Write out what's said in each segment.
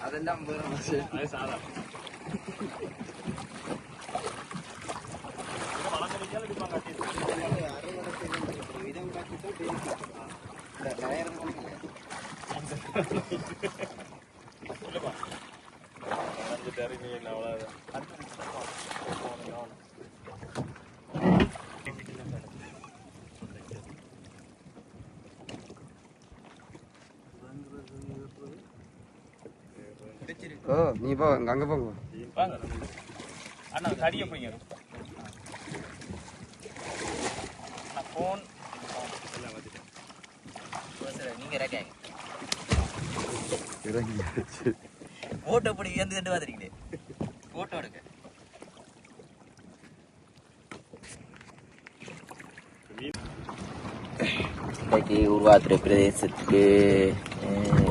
அதெல்லாம் அது சாதா ஓ நீ போ அங்க போங்க அண்ணா கடியை போய்ங்க ஃபோன் எல்லாம் வந்துட்டேன் நீங்க ரெக்காங்க இறங்கியாச்சு போட்டோ பிடி எந்த கண்டு பார்த்துருக்கீங்க போட்டோ எடுக்க. இன்றைக்கு உருவாத்துறை பிரதேசத்துக்கு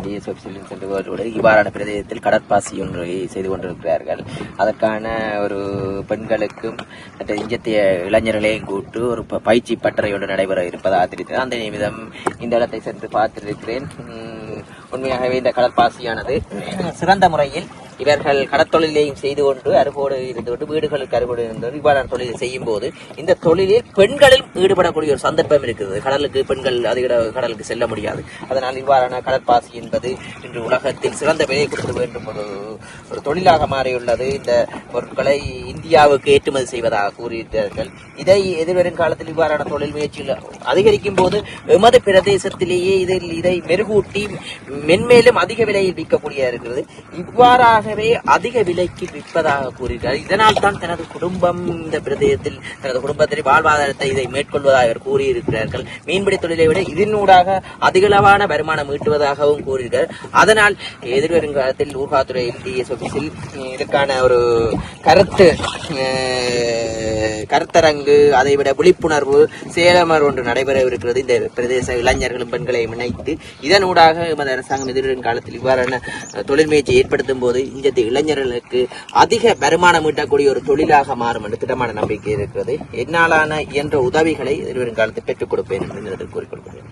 டிஎஸ் சென்று வருவதோடு இவ்வாறான பிரதேசத்தில் கடற்பாசி ஒன்றை செய்து கொண்டிருக்கிறார்கள். அதற்கான ஒரு பெண்களுக்கும் மற்ற இளைஞர்களையும் கூட்டு ஒரு ப- பயிற்சி பட்டறை ஒன்று நடைபெற இருப்பதாக தெரிவித்தது அந்த நிமிடம் இந்த இடத்தை சென்று பார்த்திருக்கிறேன். உண்மையாகவே இந்த கடற்பாசியானது சிறந்த முறையில் இவர்கள் கடற்தொழிலையும் செய்து கொண்டு அறுபோடு இருந்து கொண்டு வீடுகளுக்கு அறுபோடு இருந்து இவ்வாறான தொழிலை செய்யும் போது இந்த தொழிலில் பெண்களும் ஈடுபடக்கூடிய ஒரு சந்தர்ப்பம் இருக்குது கடலுக்கு பெண்கள் அதிக கடலுக்கு செல்ல முடியாது. அதனால் இவ்வாறான கடற்பாசி என்பது இன்று உலகத்தில் சிறந்த விலையை கொடுக்க வேண்டும். ஒரு ஒரு தொழிலாக மாறியுள்ளது. இந்த பொருட்களை இந்தியாவுக்கு ஏற்றுமதி செய்வதாக கூறியிருக்கிறார்கள். இதை எதிர்வரும் காலத்தில் இவ்வாறான தொழில் முயற்சிகள் அதிகரிக்கும் போது எமது பிரதேசத்திலேயே இதில் இதை மெருகூட்டி மென்மேலும் அதிக விலையில் விற்கக்கூடிய இருக்கிறது. தானாகவே அதிக விலைக்கு விற்பதாக கூறுகிறார் இதனால் தான் தனது குடும்பம் இந்த பிரதேசத்தில் தனது குடும்பத்தில் வாழ்வாதாரத்தை இதை மேற்கொள்வதாக இவர் கூறியிருக்கிறார்கள். மீன்பிடி தொழிலை விட இதனூடாக அதிகளவான வருமானம் ஈட்டுவதாகவும் கூறுகிறார் அதனால் எதிர்வரும் காலத்தில் ஊர்காத்துறை டிஎஸ் ஆபீஸில் இதற்கான ஒரு கருத்து கருத்தரங்கு அதைவிட விழிப்புணர்வு சேலமர் ஒன்று நடைபெறவிருக்கிறது. இந்த பிரதேச இளைஞர்களும் பெண்களையும் இணைத்து இதனூடாக எமது அரசாங்கம் எதிர்வரும் காலத்தில் இவ்வாறான தொழில் முயற்சி ஏற்படுத்தும் போது இந்த இளைஞர்களுக்கு அதிக வருமானம் ஈட்டக்கூடிய ஒரு தொழிலாக மாறும் என்று திட்டமான நம்பிக்கை இருக்கிறது. என்னாலான இயன்ற உதவிகளை எதிர்வரும் காலத்தில் பெற்றுக் கொடுப்பேன் என்று கூறிக்கொள்கிறேன்